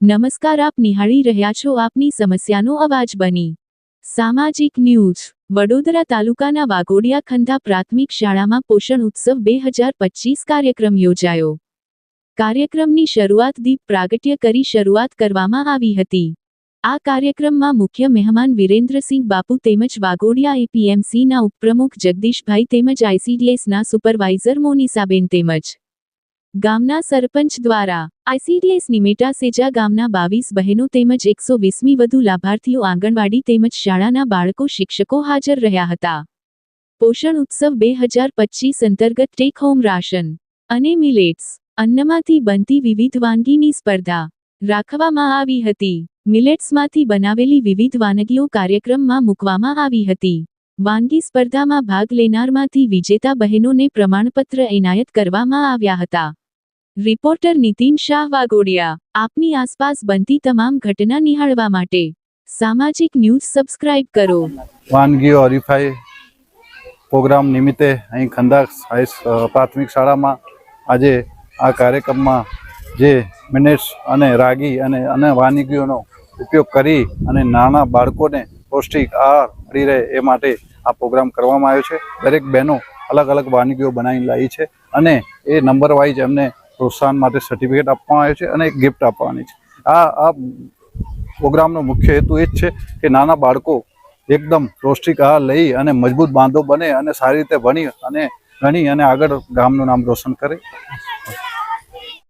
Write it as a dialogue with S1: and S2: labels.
S1: નમસ્કાર, આપ નિહાળી રહ્યા છો આપની સમસ્યાનો અવાજ બની. સામાજિક ન્યૂઝ, વડોદરા તાલુકાના વાઘોડિયા ખંધા પ્રાથમિક શાળામાં પોષણ ઉત્સવ બે હજાર પચીસ કાર્યક્રમ યોજાયો. કાર્યક્રમની શરૂઆત દીપ પ્રાગટ્ય કરી શરૂઆત કરવામાં આવી હતી. આ કાર્યક્રમમાં મુખ્ય મહેમાન વિરેન્દ્રસિંહ બાપુ તેમજ વાઘોડિયા એપીએમસીના ઉપપ્રમુખ જગદીશભાઈ તેમજ આઈસીડીએસના સુપરવાઇઝર મોનિસાબેન તેમજ ગામના સરપંચ દ્વારા આઈસીડીએસની મેટા સેજા ગામના બાવીસ બહેનો તેમજ એકસો વીસમી વધુ લાભાર્થીઓ આંગણવાડી તેમજ શાળાના બાળકો શિક્ષકો હાજર રહ્યા હતા. પોષણ ઉત્સવ બે હજાર પચીસ અંતર્ગત ટેક હોમ રાશન અને મિલેટ્સ અન્નમાંથી બનતી વિવિધ વાનગીની સ્પર્ધા રાખવામાં આવી હતી. મિલેટ્સમાંથી બનાવેલી વિવિધ વાનગીઓ કાર્યક્રમમાં મૂકવામાં આવી હતી. વાનગી સ્પર્ધામાં ભાગ લેનારમાંથી વિજેતા બહેનોને પ્રમાણપત્ર એનાયત કરવામાં આવ્યા હતા. રિપોર્ટર નીતિન શાહ વાગોડિયા આપની આસપાસ બનતી તમામ ઘટના નિહાળવા માટે. સામાજિક ન્યૂઝ સબસ્ક્રાઇબ કરો.
S2: વાનગીઓ હરીફાઈ પ્રોગ્રામ નિમિત્તે અહીં ખંદા પ્રાથમિક શાળામાં આજે આ કાર્યક્રમમાં જે મિનેટ્સ અને રાગી અને અન્ય વાનગીઓનો ઉપયોગ કરી અને નાના બાળકોને પૌષ્ટિક આહાર મળી રહે એ માટે આ પ્રોગ્રામ કરવામાં આવ્યો છે. દરેક બહેનો અલગ અલગ વાનગીઓ બનાવીને લાવી છે અને એ નંબર વાઇઝ એમને પ્રોત્સાહન માટે સર્ટિફિકેટ આપવામાં આવે છે અને ગિફ્ટ આપવાની છે. આ આ પ્રોગ્રામનો મુખ્ય હેતુ એ જ છે કે નાના બાળકો એકદમ પૌષ્ટિક આહાર લઈ અને મજબૂત બાંધો બને અને સારી રીતે ભણી અને ભણી અને આગળ ગામનું નામ રોશન કરે.